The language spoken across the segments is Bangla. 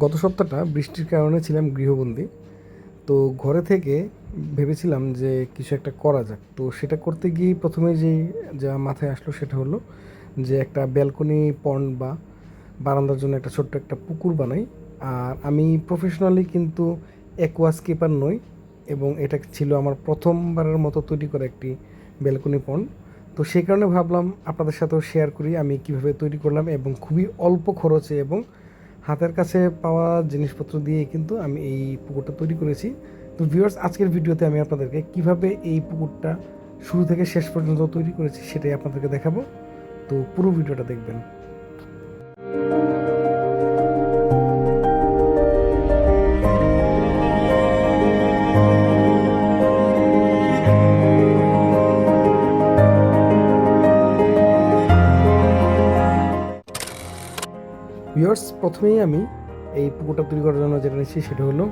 গত সপ্তাহটা বৃষ্টির কারণে ছিলাম গৃহবন্দী। তো ঘরে থেকে ভেবেছিলাম যে কিছু একটা করা যাক। তো সেটা করতে গিয়ে প্রথমে যে, যা মাথায় আসলো সেটা হলো যে একটা ব্যালকনি, পন্ড বা বারান্দার জন্য একটা ছোট্ট একটা পুকুর বানাই। আর আমি প্রফেশনালি কিন্তু অ্যাকোয়াস্কেপার নই এবং এটা ছিল আমার প্রথমবারের মতো তৈরি করা একটি ব্যালকনি, পন্ড। তো সেই কারণে ভাবলাম আপনাদের সাথেও শেয়ার করি আমি কীভাবে তৈরি করলাম এবং খুবই অল্প খরচে এবং হাতের কাছে পাওয়া জিনিসপত্র দিয়ে কিন্তু আমি এই পুকুরটা তৈরি করেছি। তো ভিউয়ার্স আজকের ভিডিওতে আমি আপনাদেরকে কীভাবে এই পুকুরটা শুরু থেকে শেষ পর্যন্ত তৈরি করেছি সেটাই আপনাদেরকে দেখাবো। তো পুরো ভিডিওটা দেখবেন। ভিউয়ার্স, প্রথমেই আমি এই পুকুরটা তৈরি করার জন্য যেটা নিচ্ছি সেটা হলো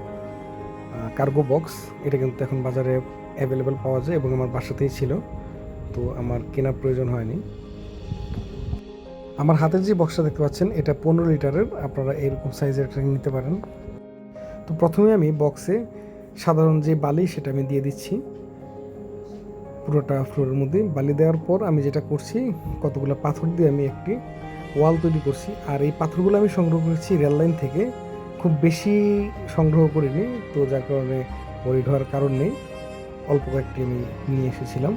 কার্গো বক্স এটা কিন্তু এখন বাজারে অ্যাভেলেবেল পাওয়া যায় এবং আমার বাসাতেই ছিল, তো আমার কেনার প্রয়োজন হয়নি। আমার হাতের যে বক্সটা দেখতে পাচ্ছেন, এটা পনেরো লিটারের, আপনারা এরকম সাইজের একটা নিতে পারেন। তো প্রথমে আমি বক্সে সাধারণ যে বালি, সেটা আমি দিয়ে দিচ্ছি। পুরোটা ফ্লোরের মধ্যে। বালি দেওয়ার পর আমি যেটা করছি, কতগুলো পাথর দিয়ে আমি একটি ওয়াল তৈরি করছি, আর এই পাথরগুলো আমি সংগ্রহ করেছি রেল লাইন থেকে। খুব বেশি সংগ্রহ করিনি, তো যার কারণে ওরিড হওয়ার কারণ নেই। অল্প কয়েকটি আমি নিয়ে এসেছিলাম।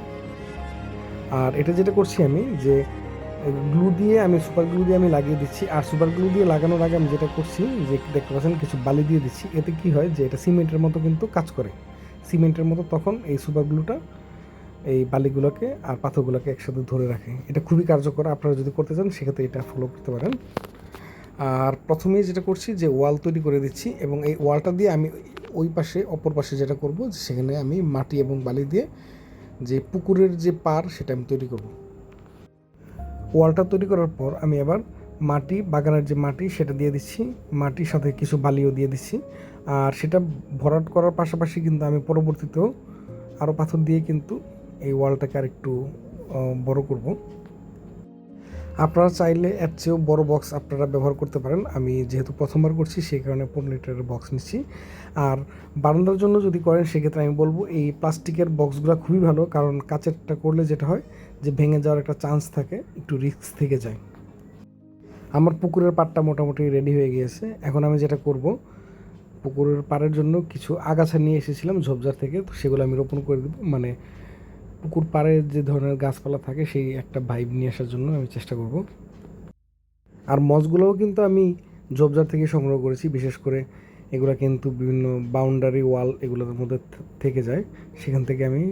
আর এটা যেটা করছি আমি, যে গ্লু দিয়ে আমি, সুপার গ্লু দিয়ে আমি লাগিয়ে দিচ্ছি। আর সুপার গ্লু দিয়ে লাগানোর আগে আমি যেটা করছি, যে দেখতে পাচ্ছেন কিছু বালি দিয়ে দিচ্ছি। এতে কি হয়, যে এটা সিমেন্টের মতো কিন্তু কাজ করে। সিমেন্টের মতো তখন এই সুপার গ্লুটা এই বালিগুলোকে আর পাথরগুলোকে একসাথে ধরে রাখে। এটা খুবই কার্যকর। আপনারা যদি করতে চান, সেক্ষেত্রে এটা ফলো করতে পারেন। আর প্রথমেই যেটা করছি যে ওয়াল তৈরি করে দিচ্ছি এবং এই ওয়ালটা দিয়ে আমি ওই পাশে, অপর পাশে যেটা করব সেখানে আমি মাটি এবং বালি দিয়ে যে পুকুরের যে পার, সেটা আমি তৈরি করব। ওয়ালটা তৈরি করার পর আমি আবার মাটি, বাগানের যে মাটি, সেটা দিয়ে দিচ্ছি। মাটির সাথে কিছু বালিও দিয়ে দিচ্ছি। আর সেটা ভরাট করার পাশাপাশি কিন্তু আমি পরবর্তীতেও আরও পাথর দিয়ে কিন্তু এই ওয়ালটাকে আর একটু বড় করব। আপনারা চাইলে এর চেয়েও বড় বক্স আপনারা ব্যবহার করতে পারেন। আমি যেহেতু প্রথমবার করছি, সেই কারণে পনেরো লিটারের বক্স নিচ্ছি। আর বারান্দার জন্য যদি করেন, সেক্ষেত্রে আমি বলব এই প্লাস্টিকের বক্সগুলো খুবই ভালো, কারণ কাচেরটা করলে যেটা হয় যে ভেঙে যাওয়ার একটা চান্স থাকে, একটু রিস্ক থেকে যায়। আমার পুকুরের পাড়টা মোটামুটি রেডি হয়ে গিয়েছে। এখন আমি যেটা করব, পুকুরের পাড়ের জন্য কিছু আগাছা নিয়ে এসেছিলাম ঝোপঝাড় থেকে, তো সেগুলো আমি রোপণ করে দেবো। মানে পুকুর পাড়ে যে ধরনের গাছপালা থাকে, সেই একটা ভাইব নিয়ে আসার জন্য আমি চেষ্টা করব। আর মজগুলোও কিন্তু আমি ঝোপঝাড় থেকে সংগ্রহ করেছি, বিশেষ করে এগুলো কিন্তু বিভিন্ন বাউন্ডারি ওয়াল এগুলোর মধ্যে থেকে যায়। সেখান থেকে আমি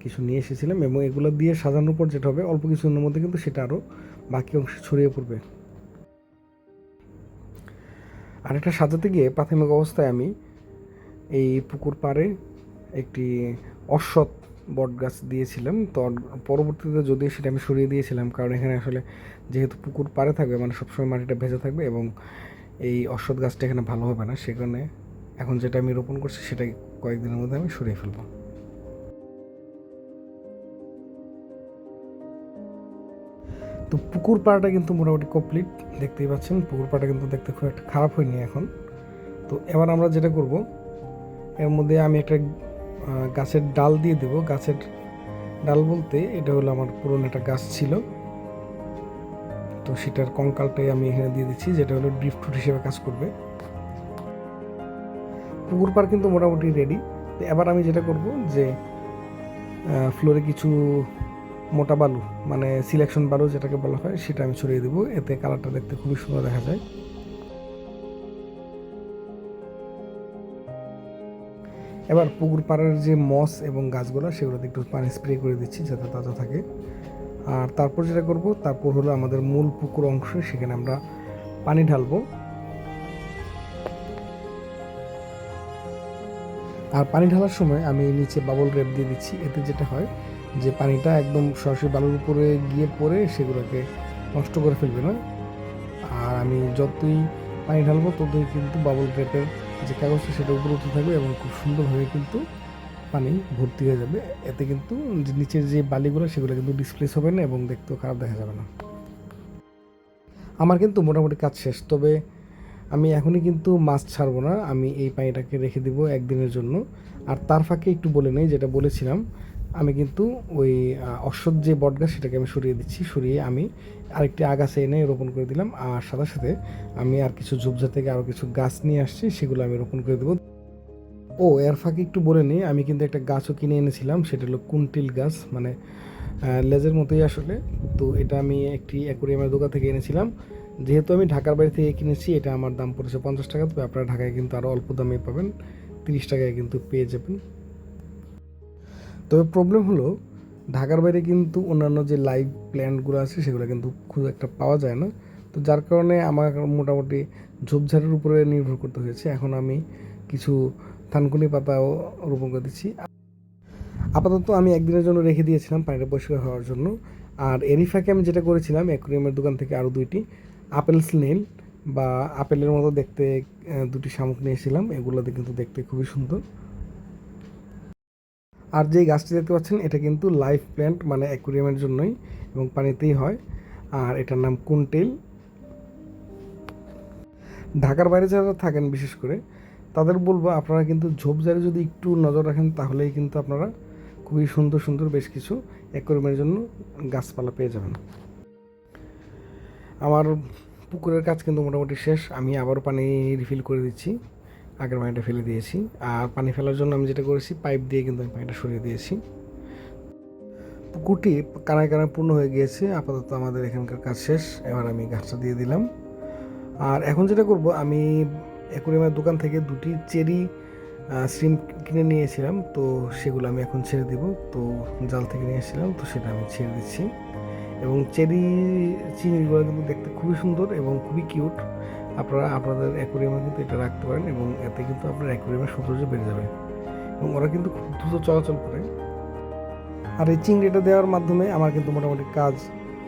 কিছু নিয়ে এসেছিলাম এবং এগুলো দিয়ে সাজানোর পর যেটা হবে, অল্প কিছুর মধ্যে কিন্তু সেটা আরও বাকি অংশে ছড়িয়ে পড়বে। আর এটা সাজাতে গিয়ে প্রাথমিক অবস্থায় আমি এই পুকুর পাড়ে একটি অশ্বত্থ বট গাছ দিয়েছিলাম। তো পরবর্তীতে যদিও সেটা আমি সরিয়ে দিয়েছিলাম, কারণ এখানে আসলে যেহেতু পুকুর পাড়ে থাকবে মানে সবসময় মাটিটা ভেজা থাকবে এবং এই অশ্বত্থ গাছটা এখানে ভালো হবে না সে কারণে এখন যেটা আমি রোপণ করছি সেটা কয়েকদিনের মধ্যে আমি সরিয়ে ফেলব। তো পুকুর পাড়াটা কিন্তু মোটামুটি কমপ্লিট দেখতেই পাচ্ছেন। পুকুর পাড়াটা কিন্তু দেখতে খুব একটা খারাপ হয়নি এখন। তো এবার আমরা যেটা করব, এর মধ্যে আমি একটা গাছের ডাল দিয়ে দেব। গাছের ডাল বলতে এটা হলো আমার পুরনো একটা গাছ ছিল। তো সেটার কঙ্কালটাই আমি এখানে দিয়ে দিচ্ছি, যেটা হলো ড্রিফ্ট হিসেবে কাজ করবে। পুকুর পাড় কিন্তু মোটামুটি রেডি তো এবার আমি যেটা করব যে ফ্লোরে কিছু মোটা বালু মানে সিলেকশন বালু যেটাকে বলা হয়, সেটা আমি ছড়িয়ে দেবো। এতে কালারটা দেখতে খুবই সুন্দর দেখা যায়। এবার পুকুর পাড়ের যে মস এবং গাছগুলো সেগুলোতে একটু পানি স্প্রে করে দিচ্ছি যাতে তাজা থাকে। আর তারপর যেটা করব, তারপর হলো আমাদের মূল পুকুর অংশ, সেখানে আমরা পানি ঢালবো। আর পানি ঢালার সময় আমি নিচে বাবল র্যাপ দিয়ে দিচ্ছি, এতে যেটা হয় যে পানিটা একদম সরাসরি বালুর উপরে গিয়ে পড়ে সেগুলোকে নষ্ট করে ফেলবে না। আর আমি যতই পানি ঢালবো, ততই কিন্তু বাবল র্যাপের যে কাগজটা সেটা উপরে উঠতে থাকবে এবং খুব সুন্দরভাবে কিন্তু পানি ভর্তি হয়ে যাবে। এতে কিন্তু নিচের যে বালিগুলো, সেগুলো কিন্তু ডিসপ্লেস হবে না এবং দেখতেও খারাপ দেখা যাবে না। আমার কিন্তু মোটামুটি কাজ শেষ। তবে আমি এখনই কিন্তু মাছ ছাড়বো না। আমি এই পানিটাকে রেখে দেবো একদিনের জন্য। আর তার ফাঁকে একটু বলে নেই, যেটা বলেছিলাম আমি কিন্তু ওই আহ, অশ্বত্থ যে বটগাছ সেটাকে আমি সরিয়ে দিচ্ছি সরিয়ে আমি আরেকটি আগাছা এনে রোপণ করে দিলাম। আর সাথে সাথে আমি আর কিছু ঝোপঝা থেকে আরও কিছু গাছ নিয়ে আসছি সেগুলো আমি রোপণ করে দেবো। ও এর ফাঁকে একটু বলে নিই আমি কিন্তু একটা গাছও কিনে এনেছিলাম সেটা হলো কুন্টিল গাছ মানে লেজের মতোই আসলে। তো এটা আমি একটি অ্যাকোরিয়ামের দোকান থেকে এনেছিলাম। যেহেতু আমি ঢাকার বাড়ি থেকে কিনেছি এটা আমার দাম পড়েছে পঞ্চাশ টাকা তবে আপনারা ঢাকায় কিন্তু আরও অল্প দামে পাবেন তিরিশ টাকায় কিন্তু পেয়ে যাবেন। তবে প্রবলেম হলো, ঢাকার বাইরে কিন্তু অন্যান্য যে লাইভ প্ল্যান্টগুলো আছে, সেগুলো কিন্তু খুব একটা পাওয়া যায় না। তো যার কারণে আমার মোটামুটি ঝোপঝাড়ের উপরে নির্ভর করতে হয়েছে। এখন আমি কিছু থানকুনি পাতাও রোপণ করে দিচ্ছি। আপাতত আমি একদিনের জন্য রেখে দিয়েছিলাম পানিটা পরিষ্কার হওয়ার জন্য। আর এরই ফাঁকে আমি যেটা করেছিলাম, অ্যাকুরিয়ামের দোকান থেকে আরও দুইটি আপেল স্নেল বা আপেলের মতো দেখতে দুটি শামুক নিয়েছিলাম। এগুলোতে কিন্তু দেখতে খুবই সুন্দর। আর যেই গাছটি দেখতে পাচ্ছেন, এটা কিন্তু লাইফ প্ল্যান্ট মানে অ্যাকুরিয়ামের জন্যই এবং পানিতেই হয়। আর এটার নাম কুনটেল। ঢাকার বাইরে যারা থাকেন, বিশেষ করে, তাদের বলব আপনারা কিন্তু ঝোপঝাড়ে যদি একটু নজর রাখেন, তাহলেই কিন্তু আপনারা খুবই সুন্দর সুন্দর বেশ কিছু অ্যাকোরিয়ামের জন্য গাছপালা পেয়ে যাবেন। আমার পুকুরের কাজ কিন্তু মোটামুটি শেষ। আমি আবার পানি রিফিল করে দিচ্ছি। আগের পানিটা ফেলে দিয়েছি। আর পানি ফেলার জন্য আমি যেটা করেছি, পাইপ দিয়ে কিন্তু আমি পানিটা সরিয়ে দিয়েছি। পুকুরটি কানায় কানায় পূর্ণ হয়ে গিয়েছে। আপাতত আমাদের এখানকার কাজ শেষ। এবার আমি গাছটা দিয়ে দিলাম। আর এখন যেটা করব, আমি অ্যাকোরিয়ামের দোকান থেকে দুটি চেরি সিম কিনে নিয়েছিলাম। তো সেগুলো আমি এখন ছেড়ে দিব। তো জাল থেকে নিয়ে এসেছিলাম তো সেটা আমি ছেড়ে দিচ্ছি। এবং চেরি, চিংড়িগুলো কিন্তু দেখতে খুবই সুন্দর এবং খুবই কিউট। আপনারা আপনাদের অ্যাকোরিয়ামে কিন্তু এটা রাখতে পারেন এবং এতে কিন্তু আপনার অ্যাকোরিয়ামের সৌন্দর্য বেড়ে যাবে। এবং ওরা কিন্তু খুব দ্রুত চলাচল করে। আর এই চিংড়িটা দেওয়ার মাধ্যমে আমার কিন্তু মোটামুটি কাজ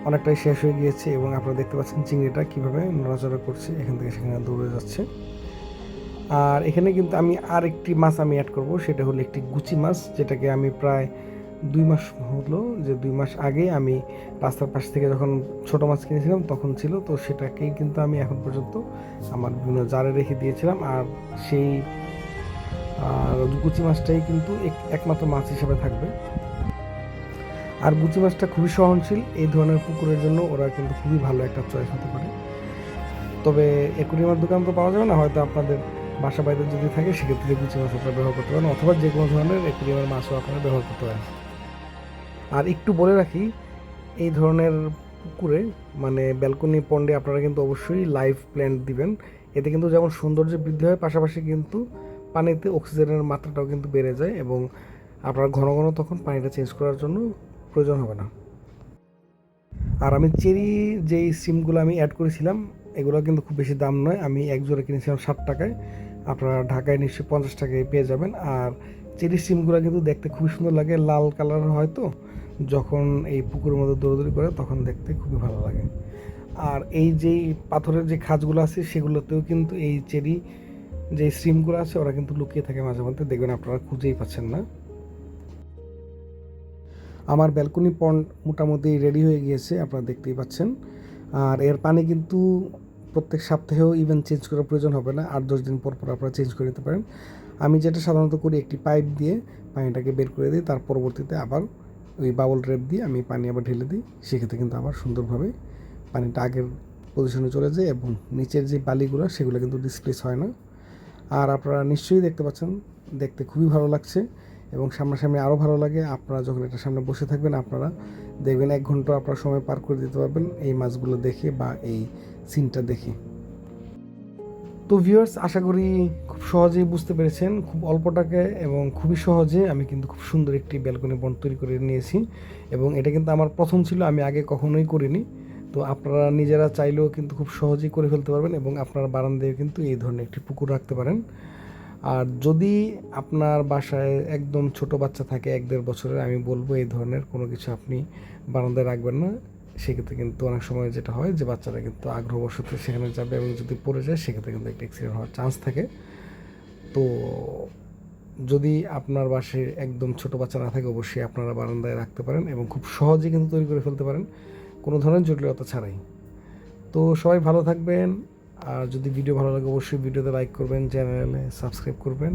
অনেকটাই শেষ হয়ে গিয়েছে এবং আপনারা দেখতে পাচ্ছেন চিংড়িটা কীভাবে নড়াচড়া করছে, এখান থেকে সেখানে দৌড়ে যাচ্ছে। আর এখানে কিন্তু আমি আর একটি মাছ আমি অ্যাড করব, সেটা হলো একটি গুচি মাছ, যেটাকে আমি প্রায় দুই মাস হলো যে দুই মাস আগে আমি রাস্তার পাশ থেকে যখন ছোট মাছ কিনেছিলাম তখন ছিল, তো সেটাকেই কিন্তু আমি এখন পর্যন্ত আমার বিভিন্ন জারে রেখে দিয়েছিলাম। আর সেই গুচি মাছটাই কিন্তু এক- একমাত্র মাছ হিসেবে থাকবে। আর গুচি মাছটা খুবই সহনশীল, এই ধরনের পুকুরের জন্য ওরা কিন্তু খুবই ভালো একটা চয়েস হতে পারে। তবে একুরিয়ামের দোকান তো পাওয়া যাবে না, হয়তো আপনাদের বাসা বাড়িতে যদি থাকে, সেক্ষেত্রে গুচি মাছ আপনারা ব্যবহার করতে পারেন, অথবা যে কোনো ধরনের একুরিয়ামের মাছও আপনারা ব্যবহার করতে পারেন। আর একটু বলে রাখি, এই ধরনের পুকুরে মানে ব্যালকনি পন্ডে আপনারা কিন্তু অবশ্যই লাইভ প্ল্যান্ট দিবেন। এতে কিন্তু যেমন সৌন্দর্য বৃদ্ধি হয়, পাশাপাশি কিন্তু পানিতে অক্সিজেনের মাত্রাটাও কিন্তু বেড়ে যায় এবং আপনার ঘন ঘন তখন পানিটা চেঞ্জ করার জন্য প্রয়োজন হবে না। আর আমি চেরি যেই সিমগুলো আমি অ্যাড করেছিলাম, এগুলো কিন্তু খুব বেশি দাম নয়। আমি এক জোড়া কিনেছিলাম ষাট টাকায়। আপনারা ঢাকায় নিশ্চয়ই পঞ্চাশ টাকায় পেয়ে যাবেন। আর চেরি সিমগুলো কিন্তু দেখতে খুবই সুন্দর লাগে, লাল কালার হয় তো। যখন এই পুকুরের মধ্যে দৌড়দৌড়ি করে তখন দেখতে খুবই ভালো লাগে। আর এই যে পাথরের যে খাঁজগুলো আছে সেগুলোতেও কিন্তু এই চেরি যে সিমগুলো আছে ওরা কিন্তু লুকিয়ে থাকে মাঝে মধ্যে, দেখবেন আপনারা খুঁজেই পাচ্ছেন না। আমার ব্যালকনি পন্ড মোটামুটি রেডি হয়ে গিয়েছে, আপনারা দেখতেই পাচ্ছেন। আর এর পানি কিন্তু প্রত্যেক সপ্তাহেও ইভেন চেঞ্জ করার প্রয়োজন হবে না, আট দশ দিন পর পর আপনারা চেঞ্জ করে নিতে পারেন। আমি যেটা সাধারণত করি, একটি পাইপ দিয়ে পানিটাকে বের করে দিই, তার পরবর্তীতে আবার ওই বাবল ট্র্যাপ দিয়ে আমি পানি আবার ঢেলে দিই। সেক্ষেত্রে কিন্তু আবার সুন্দরভাবে পানিটা আগের পজিশনে চলে যায় এবং নিচের যে বালিগুলো, সেগুলো কিন্তু ডিসপ্লেস হয় না। আর আপনারা নিশ্চয়ই দেখতে পাচ্ছেন, দেখতে খুবই ভালো লাগছে এবং সামনাসামনি আরও ভালো লাগে। আপনারা যখন এটার সামনে বসে থাকবেন, আপনারা দেখবেন এক ঘণ্টা আপনার সময় পার করে দিতে পারবেন এই মাছগুলো দেখে বা এই সিনটা দেখে। তো ভিউয়ার্স আশা করি খুব সহজেই বুঝতে পেরেছেন, খুব অল্প টাকায় এবং খুবই সহজে আমি কিন্তু খুব সুন্দর একটি ব্যালকনি বন তৈরি করে নিয়েছি এবং এটা কিন্তু আমার প্রথম ছিল, আমি আগে কখনোই করিনি। তো আপনারা নিজেরা চাইলেও কিন্তু খুব সহজেই করে ফেলতে পারবেন এবং আপনার বারান্দায় কিন্তু এই ধরনের একটি পুকুর রাখতে পারেন। আর যদি আপনার বাসায় একদম ছোট বাচ্চা থাকে, এক দেড় বছরের, আমি বলব এই ধরনের কোনো কিছু আপনি বারান্দায় রাখবেন না। সেক্ষেত্রে কিন্তু অনেক সময় যেটা হয় যে বাচ্চারা কিন্তু আগ্রহবশত সেখানে যাবে এবং যদি পড়ে যায়, সেক্ষেত্রে কিন্তু একটা অ্যাক্সিডেন্ট হওয়ার চান্স থাকে। তো যদি আপনার বাসায় একদম ছোট বাচ্চা না থাকে, অবশ্যই আপনারা বারান্দায় রাখতে পারেন এবং খুব সহজে কিন্তু তৈরি করে ফেলতে পারেন। কোনো ধরনের জটিলতা ছাড়াই। তো সবাই ভালো থাকবেন। আর যদি ভিডিও ভালো লাগে, অবশ্যই ভিডিওতে লাইক করবেন চ্যানেলে সাবস্ক্রাইব করবেন।